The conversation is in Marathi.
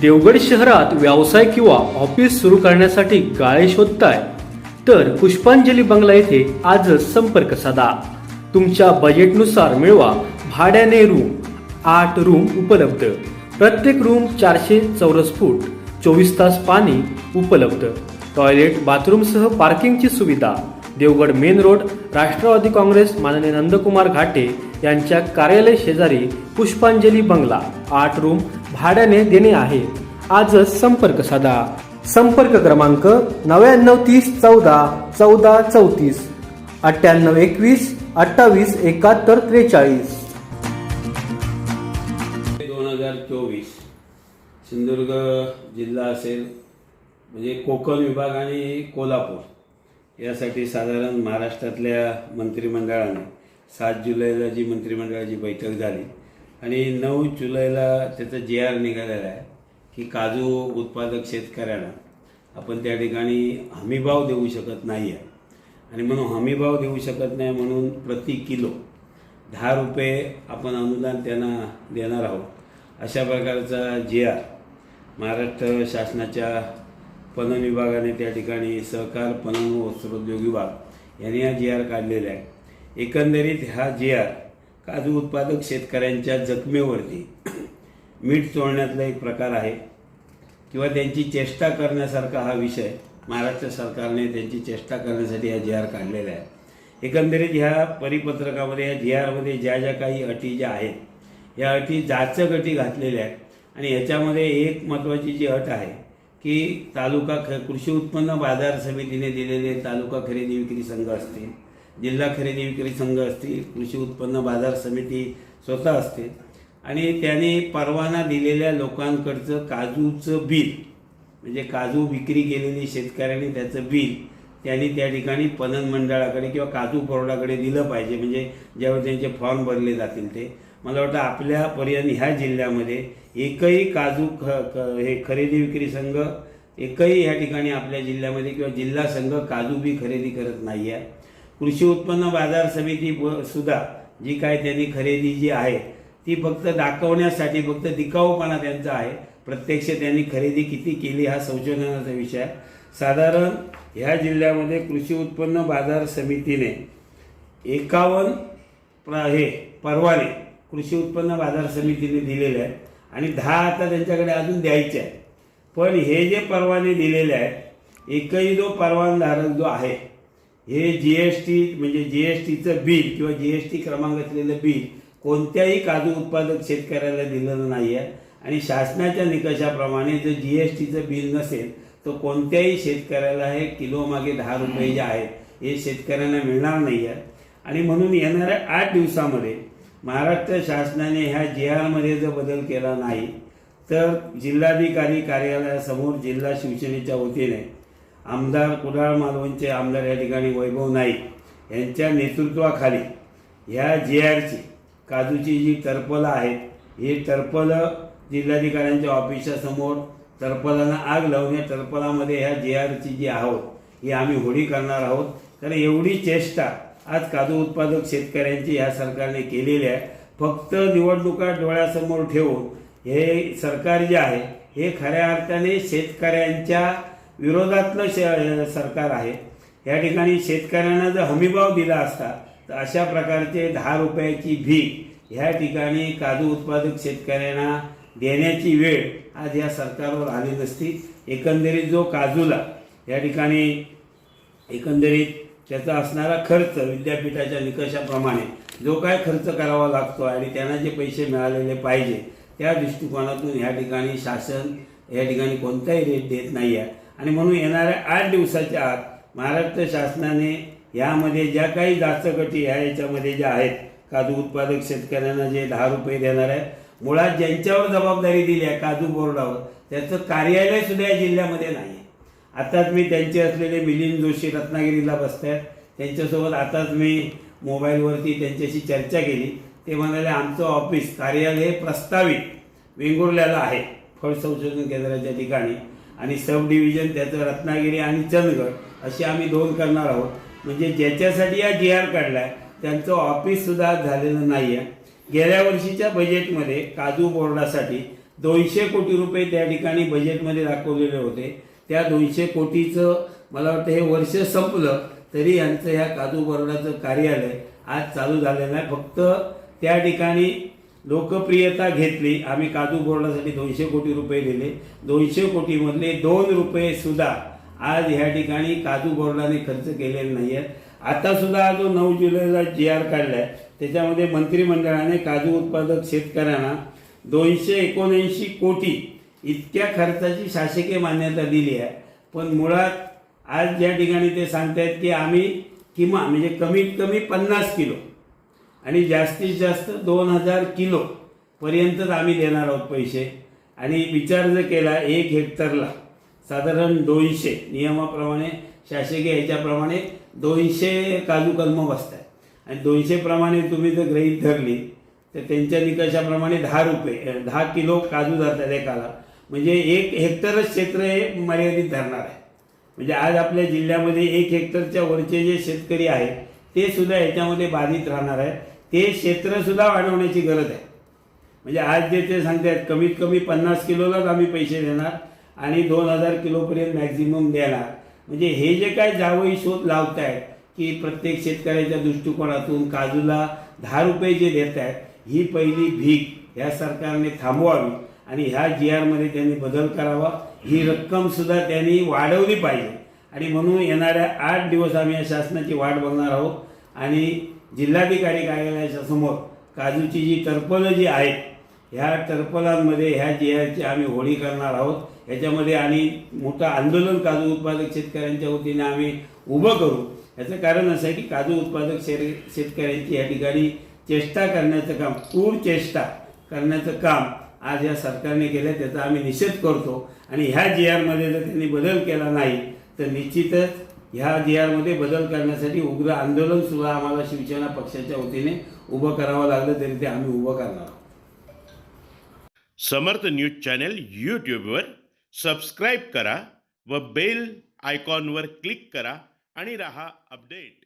देवगड शहरात व्यवसाय किंवा ऑफिस सुरू करण्यासाठी गाळे शोधताय? तर पुष्पांजली बंगला येथे आजच संपर्क साधा. तुमच्या बजेटनुसार मिळवा भाड्याने रूम आठ रूम उपलब्ध. प्रत्येक रूम चारशे चौरस फूट चोवीस तास पाणी उपलब्ध. टॉयलेट बाथरूमसह पार्किंगची सुविधा. देवगड मेन रोड राष्ट्रवादी काँग्रेस माननीय नंदकुमार घाटे यांच्या कार्यालय शेजारी पुष्पांजली बंगला आठ रूम भाड्याने देणे आहे. आजच संपर्क साधा. संपर्क क्रमांक नव्याण्णव तीस चौदा चौदा चौतीस अठ्ठ्याण्णव एकवीस अठ्ठावीस एकाहत्तर त्रेचाळीस. दोन हजार चोवीस. सिंधुदुर्ग जिल्हा असेल म्हणजे कोकण विभाग आणि कोल्हापूर. यासाठी साधारण महाराष्ट्रातल्या मंत्रिमंडळाने सात जुलैला जी मंत्रिमंडळाची बैठक झाली आणि नऊ जुलैला त्याचा जी आर निघालेला आहे की काजू उत्पादक शेतकऱ्यांना आपण त्या ठिकाणी हमीभाव देऊ शकत नाही आहे आणि म्हणून हमीभाव देऊ शकत नाही म्हणून प्रति किलो दहा रुपये आपण अनुदान त्यांना देणार आहोत. अशा प्रकारचा जी आर महाराष्ट्र शासनाच्या पणन विभागाने त्या ठिकाणी सहकार पणन वस्त्रोद्योग विभाग यांनी हा जी आर काढलेला आहे. एकंदरीत हा जी आर काजू उत्पादक शेतकऱ्यांच्या जखमेवरती मीठ चोळण्यातला एक प्रकार आहे किंवा त्यांची चेष्टा करण्यासारखा हा विषय महाराष्ट्र सरकारने त्यांची चेष्टा करण्यासाठी हा जी आर काढलेला आहे. एकंदरीत ह्या परिपत्रकामध्ये या जी आरमध्ये ज्या ज्या काही अटी ज्या आहेत या अटी जाचक अटी घातलेल्या आहेत आणि ह्याच्यामध्ये एक महत्त्वाची जी अट आहे की तालुका ख कृषी उत्पन्न बाजार समितीने दिलेले तालुका खरेदी विक्री संघ असतील जिल्हा खरेदी विक्री संघ असतील कृषी उत्पन्न बाजार समिती स्वतः असतील. आणि त्याने परवाना दिलेल्या लोकांकडचं काजूचं बिल म्हणजे काजू विक्री केलेली शेतकऱ्यांनी त्याचं बिल त्यांनी त्या ठिकाणी पणन मंडळाकडे किंवा काजू बोर्डाकडे दिलं पाहिजे. म्हणजे ज्यावेळी त्यांचे फॉर्म भरले जातील ते. मला वाटतं आपल्यापर्यंत ह्या जिल्ह्यामध्ये एकही काजू ख ख हे खरेदी विक्री संघ एकही ह्या ठिकाणी आपल्या जिल्ह्यामध्ये किंवा जिल्हा संघ काजू बी खरेदी करत नाही आहे कृषी उत्पन्न बाजार समिती सुद्धा जी काय त्यांनी खरेदी जी आहे ती फक्त दाखवण्यासाठी फक्त दिखाऊपणा त्यांचा आहे. प्रत्यक्ष त्यांनी खरेदी किती केली हा संशोधनाचा विषय आहे. साधारण ह्या जिल्ह्यामध्ये कृषी उत्पन्न बाजार समितीने एकावन्न प्र हे परवाने कृषी उत्पन्न बाजार समितीने दिलेले आहेत. आणि दहा आता त्यांच्याकडे अजून द्यायचे आहेत. पण हे जे परवाने दिलेले आहेत एकही जो परवानधारक जो आहे हे जी एस टी म्हणजे जी एस टीचं बिल किंवा जी एस टी क्रमांक असलेलं बिल कोणत्याही काजू उत्पादक शेतकऱ्याला दिलेलं नाही आहे आणि शासनाच्या निकषाप्रमाणे जर जी एस टीचं बिल नसेल तर कोणत्याही शेतकऱ्याला हे किलोमागे दहा रुपये जे आहेत हे शेतकऱ्यांना मिळणार नाही आहे आणि म्हणून येणाऱ्या आठ दिवसामध्ये महाराष्ट्र शासनाने ह्या जी आरमध्ये जर बदल केला नाही तर जिल्हाधिकारी कार्यालयासमोर जिल्हा शिवसेनेच्या वतीने आमदार कुडाळ मालवणचे आमदार या ठिकाणी वैभव नाईक यांच्या नेतृत्वाखाली ह्या जी आरची काजूची जी टर्पलं आहेत ही टर्पलं जिल्हाधिकाऱ्यांच्या ऑफिसासमोर समोर टर्पलांना आग लावून या टर्पलामध्ये ह्या जी आरची जी आहोत ही आम्ही होळी करणार आहोत. कारण एवढी चेष्टा आज काजू उत्पादक शेतकऱ्यांची ह्या सरकारने केलेली आहे. फक्त निवडणुका डोळ्यासमोर ठेवून हे सरकार जे आहे हे खऱ्या अर्थाने शेतकऱ्यांच्या विरोधातलं शे सरकार आहे. या ठिकाणी शेतकऱ्यांना जर हमीभाव दिला असता तर अशा प्रकारचे दहा रुपयाची भीक ह्या ठिकाणी काजू उत्पादक शेतकऱ्यांना देण्याची वेळ आज या सरकारवर आली नसती. एकंदरीत जो काजूला या ठिकाणी एकंदरीत त्याचा असणारा खर्च विद्यापीठाच्या निकषाप्रमाणे जो काय खर्च करावा लागतो आणि त्यांना जे पैसे मिळालेले पाहिजे त्या दृष्टिकोनातून ह्या ठिकाणी शासन या ठिकाणी कोणताही रेट देत नाही आहे आणि म्हणून येणाऱ्या आठ दिवसाच्या आत महाराष्ट्र शासनाने यामध्ये ज्या काही जाचकटी ह्या याच्यामध्ये ज्या आहेत काजू उत्पादक शेतकऱ्यांना जे दहा रुपये देणार आहे मुळात ज्यांच्यावर जबाबदारी दिली आहे काजू बोर्डावर त्याचं कार्यालयसुद्धा या जिल्ह्यामध्ये नाही आहे आताच मी त्यांचे असलेले मिलिंद जोशी रत्नागिरीला बसत आहेत त्यांच्यासोबत आताच मी मोबाईलवरती त्यांच्याशी चर्चा केली. ते म्हणाले आमचं ऑफिस कार्यालय हे प्रस्तावित वेंगुर्ल्याला आहे फळ संशोधन केंद्राच्या ठिकाणी. आणि सब डिव्हिजन त्याचं रत्नागिरी आणि चंदगड असे आम्ही दोन करणार आहोत. म्हणजे ज्याच्यासाठी हा जी आर काढला आहे त्यांचं ऑफिससुद्धा झालेलं नाही आहे गेल्या वर्षीच्या बजेटमध्ये काजू बोर्डासाठी दोनशे कोटी रुपये त्या ठिकाणी बजेटमध्ये दाखवलेले होते. त्या दोनशे कोटीचं मला वाटतं हे वर्ष संपलं तरी यांचं ह्या काजू बोर्डाचं कार्यालय आज चालू झालेलं आहे. फक्त त्या ठिकाणी लोकप्रियता घेतली. आम्ही काजू बोर्डासाठी दोनशे कोटी रुपये दिले. दोनशे कोटीमधले दोन रुपये सुद्धा आज ह्या ठिकाणी काजू बोर्डाने खर्च केलेले नाही आहेत आता सुद्धा जो नऊ जुलैला जी आर काढलाय त्याच्यामध्ये मंत्रिमंडळाने काजू उत्पादक शेतकऱ्यांना दोनशे एकोणऐंशी कोटी इतक्या खर्चाची शासकीय मान्यता दिली आहे. पण मुळात आज ज्या ठिकाणी ते सांगतायत की आम्ही किमान म्हणजे कमीत कमी पन्नास किलो आणि जास्तीत जास्त दोन हजार किलो पर्यंतच आम्ही देणार आहोत पैसे. आणि विचार जर केला एक हेक्टरला साधारण दोनशे नियमाप्रमाणे शासकीय ह्याच्याप्रमाणे दोनशे काजू कलमं बसतात आणि दोनशेप्रमाणे तुम्ही जर गृहीत धरली तर त्यांच्या निकषाप्रमाणे दहा रुपये दहा किलो काजू धरतात एकाला. म्हणजे एक हेक्टरच क्षेत्र हे मर्यादित धरणार आहे. म्हणजे आज आपल्या जिल्ह्यामध्ये एक हेक्टरच्या वरचे जे शेतकरी आहेत ते सुद्धा याच्यामध्ये बाधित राहणार आहेत. ते क्षेत्रसुद्धा वाढवण्याची गरज आहे. म्हणजे आज जे ते सांगतायत कमीत कमी पन्नास किलोलाच आम्ही पैसे देणार आणि दोन हजार किलोपर्यंत मॅक्झिमम देणार. म्हणजे हे जे काय जावई शोध लावतायत की प्रत्येक शेतकऱ्याच्या दृष्टिकोनातून काजूला दहा रुपये जे देत आहेत ही पहिली भीक ह्या सरकारने थांबवावी आणि ह्या जी आरमध्ये त्यांनी बदल करावा ही रक्कमसुद्धा त्यांनी वाढवली पाहिजे. आणि म्हणून येणाऱ्या आठ दिवस आम्ही या शासनाची वाट बघणार आहोत आणि जिल्हाधिकारी कार्यालयाच्या समोर काजूची जी टर्पलं जी आहेत ह्या टर्पलांमध्ये ह्या जी आम्ही होळी करणार आहोत. ह्याच्यामध्ये आणि मोठं आंदोलन काजू उत्पादक शेतकऱ्यांच्या वतीने आम्ही उभं करू. याचं कारण असं आहे की काजू उत्पादक शेर शेतकऱ्यांची या ठिकाणी चेष्टा करण्याचं काम क्रूर चेष्टा करण्याचं काम आज या सरकारने केलं त्याचा आम्ही निषेध करतो. आणि ह्या जी आरमध्ये जर त्यांनी बदल केला नाही तर निश्चितच ह्या जी आरमध्ये बदल करण्यासाठी उग्र आंदोलन सुद्धा आम्हाला शिवसेना पक्षाच्या वतीने उभं करावं लागलं तरी ते आम्ही उभं करणार आहोत. समर्थ न्यूज चॅनल यूट्यूबवर सबस्क्राईब करा व बेल आयकॉनवर क्लिक करा आणि रहा अपडेट.